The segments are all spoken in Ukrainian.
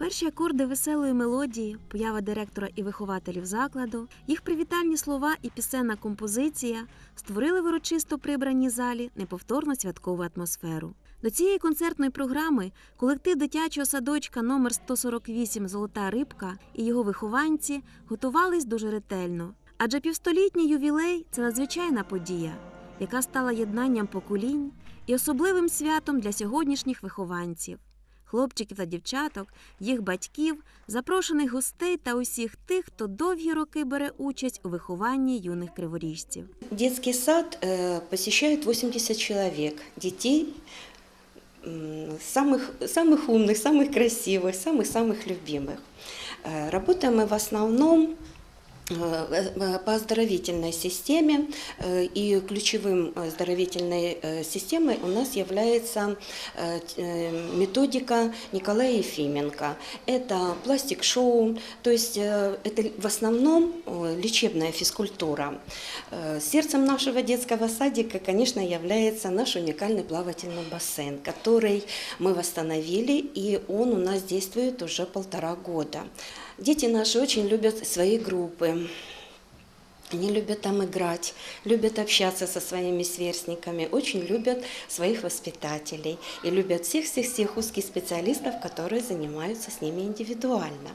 Перші акорди веселої мелодії, поява директора і вихователів закладу, їх привітальні слова і пісенна композиція створили в урочисто прибраній залі неповторну святкову атмосферу. До цієї концертної програми колектив дитячого садочка номер 148 Золота рибка і його вихованці готувались дуже ретельно. Адже півстолітній ювілей це надзвичайна подія, яка стала єднанням поколінь і особливим святом для сьогоднішніх вихованців хлопчиків та дівчаток, їх батьків, запрошених гостей та усіх тих, хто довгі роки бере участь у вихованні юних криворіжців. Детский сад э, посещает 80 человек, детей м, самых, самых умных, самых красивых, самых-самых любимых. Э, Работаем мы в основном э, э, По оздоровительной системе, э, и ключевым оздоровительной э, системой у нас является э, э, методика Николая Ефименко. Это пластик-шоу, то есть э, это в основном э, лечебная физкультура. Э, Сердцем нашего детского садика, конечно, является наш уникальный плавательный бассейн, который мы восстановили, и он у нас действует уже полтора года. Дети наши очень любят свои группы. Они любят там играть, любят общаться со своими сверстниками, очень любят своих воспитателей и любят всех-всех-всех узких специалистов, которые занимаются с ними индивидуально.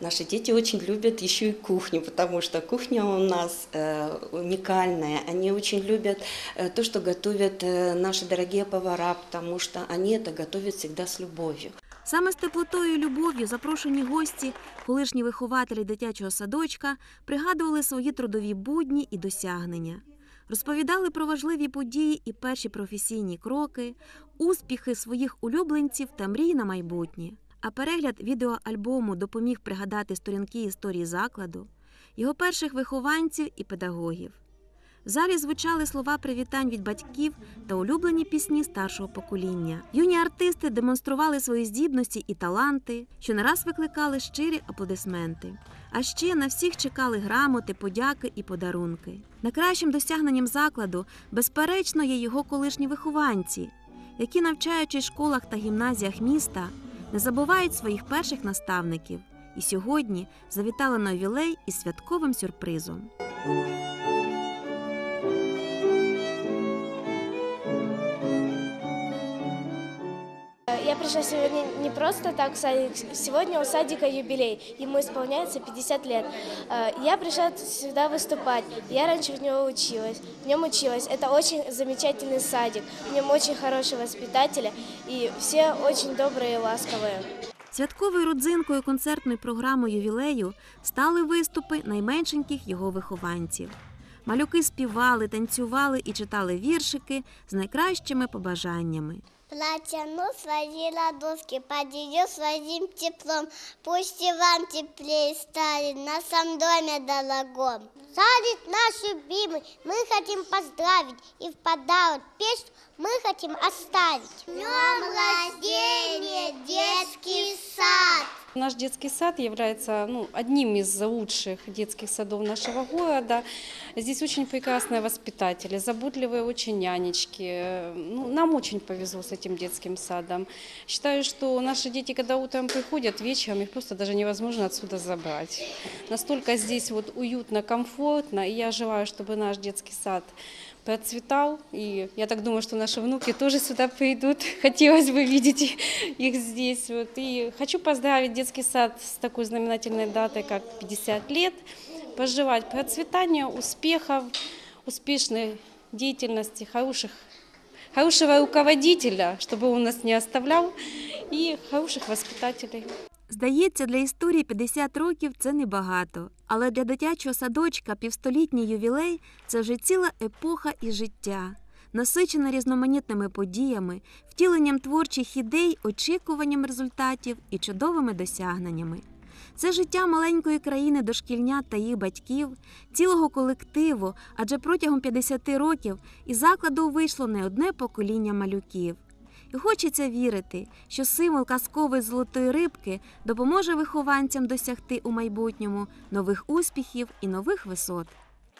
Наши дети очень любят еще и кухню, потому что кухня у нас э, уникальная. Они очень любят э, то, что готовят э, наши дорогие повара, потому что они это готовят всегда с любовью. Саме з теплотою і любов'ю запрошені гості, колишні вихователі дитячого садочка, пригадували свої трудові будні і досягнення. Розповідали про важливі події і перші професійні кроки, успіхи своїх улюбленців та мрії на майбутнє. А перегляд відеоальбому допоміг пригадати сторінки історії закладу, його перших вихованців і педагогів. В залі звучали слова привітань від батьків та улюблені пісні старшого покоління. Юні артисти демонстрували свої здібності і таланти, що не раз викликали щирі аплодисменти. А ще на всіх чекали грамоти, подяки і подарунки. Найкращим досягненням закладу, безперечно, є його колишні вихованці, які, навчаючись в школах та гімназіях міста, не забувають своїх перших наставників і сьогодні завітали на ювілей із святковим сюрпризом. Я пришла сегодня не просто так в садик. Сегодня у садика юбилей. Ему исполняется 50 лет. Э, Я пришла сюда выступать. Я раньше в него училась. В нем училась. Это очень замечательный садик. В нем очень хорошие воспитатели. И все очень добрые и ласковые. Святковою родзинкою концертної програми ювілею стали виступи найменшеньких його вихованців. Малюки співали, танцювали і читали віршики з найкращими побажаннями. Протяну свои ладошки под ее своим теплом. Пусть и вам теплее станет на самом доме дорогом. Садик наш любимый, мы хотим поздравить и в подарок песню мы хотим оставить. Днем рождения, детский сад! Наш детский сад является ну, одним из лучших детских садов нашего города. Здесь очень прекрасные воспитатели, заботливые очень нянечки. Ну, нам очень повезло с этим детским садом. Считаю, что наши дети, когда утром приходят, вечером их просто даже невозможно отсюда забрать. Настолько здесь вот уютно, комфортно, и я желаю, чтобы наш детский сад процветал. И я так думаю, что наши внуки тоже сюда придут. Хотелось бы видеть их здесь. Вот. И хочу поздравить детский сад с такой знаменательной датой, как 50 лет. Пожелать процветания, успехов, успешной деятельности, хороших, хорошего руководителя, чтобы он нас не оставлял, и хороших воспитателей. Здається, для історії 50 років це небагато, але для дитячого садочка півстолітній ювілей це вже ціла епоха і життя, насичена різноманітними подіями, втіленням творчих ідей, очікуванням результатів і чудовими досягненнями. Це життя маленької країни дошкільнят та їх батьків, цілого колективу, адже протягом 50 років із закладу вийшло не одне покоління малюків. Хочеться вірити, що символ казкової золотої рибки допоможе вихованцям досягти у майбутньому нових успіхів і нових висот.